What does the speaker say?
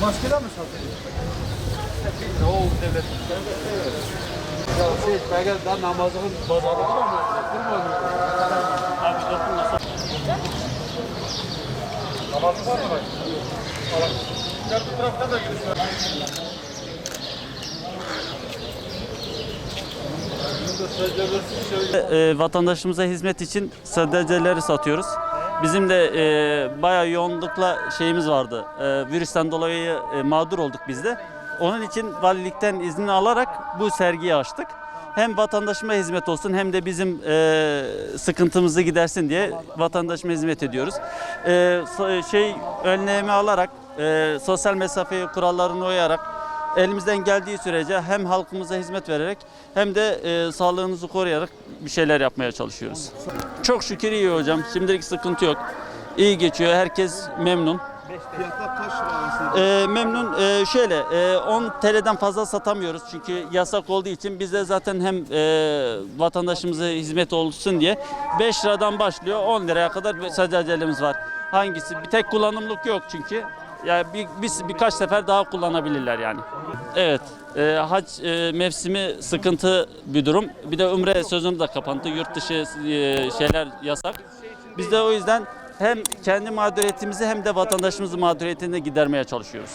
Maskeler mi satılıyor? Ya şey, belki daha namazın pazarı var mı? Kurbanı. Abi dokunma. Namazı var mı? Al. Gel bu taraftan da giriş var. E, vatandaşımıza hizmet için sadeceleri satıyoruz. Bizim de e, bayağı yoğunlukla şeyimiz vardı. E, virüsten dolayı e, mağdur olduk biz de. Onun için valilikten izni alarak bu sergiyi açtık. Hem vatandaşıma hizmet olsun hem de bizim e, sıkıntımızı gidersin diye vatandaşıma hizmet ediyoruz. E, so- şey önlemi alarak, e, sosyal mesafe kurallarına uyarak elimizden geldiği sürece hem halkımıza hizmet vererek hem de e, sağlığımızı koruyarak bir şeyler yapmaya çalışıyoruz. Çok şükür iyi hocam. Şimdilik sıkıntı yok. İyi geçiyor. Herkes memnun. Fiyatlar kaç lira arasında? E, memnun. E, şöyle e, 10 TL'den fazla satamıyoruz çünkü yasak olduğu için biz de zaten hem e, vatandaşımıza hizmet olsun diye 5 liradan başlıyor 10 liraya kadar bir sacacelimiz var. Hangisi? Bir tek kullanımlık yok çünkü. Yani bir, bir- birkaç sefer daha kullanabilirler yani. Evet. E, hac e, mevsimi sıkıntı bir durum. Bir de umre sözünü de kapandı. Yurt dışı e, şeyler yasak. Biz de o yüzden hem kendi mağduriyetimizi hem de vatandaşımızın mağduriyetini gidermeye çalışıyoruz.